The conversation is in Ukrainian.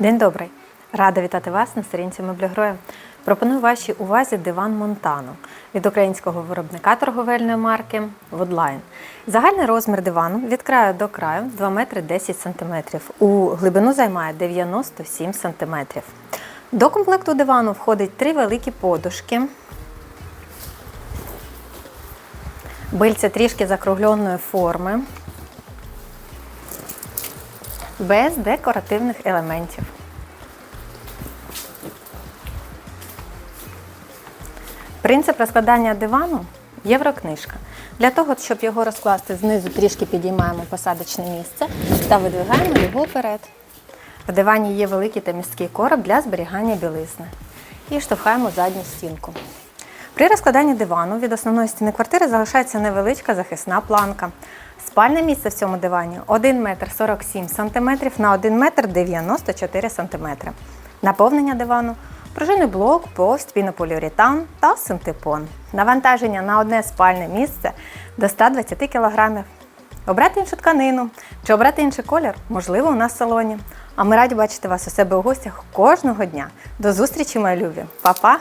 День добрий! Рада вітати вас на сторінці Меблігроя. Пропоную вашій увазі диван Монтано від українського виробника торговельної марки Woodline. Загальний розмір дивану від краю до краю 2 метри 10 сантиметрів. У глибину займає 97 сантиметрів. До комплекту дивану входить три великі подушки. Бильця трішки закругленої форми. Без декоративних елементів. Принцип розкладання дивану єврокнижка. Для того, щоб його розкласти знизу, трішки підіймаємо посадочне місце та видвигаємо його вперед. В дивані є великий та місткий короб для зберігання білизни. І штовхаємо задню стінку. При розкладанні дивану від основної стіни квартири залишається невеличка захисна планка. Спальне місце в цьому дивані 1 метр 47 см на 1 метр 94 см. Наповнення дивану пружинний блок, повсть, пінополіуретан та синтепон. Навантаження на одне спальне місце до 120 кг. Обрати іншу тканину чи обрати інший колір можливо у нас в салоні. А ми раді бачити вас у себе у гостях кожного дня. До зустрічі, мої любі! Па-па!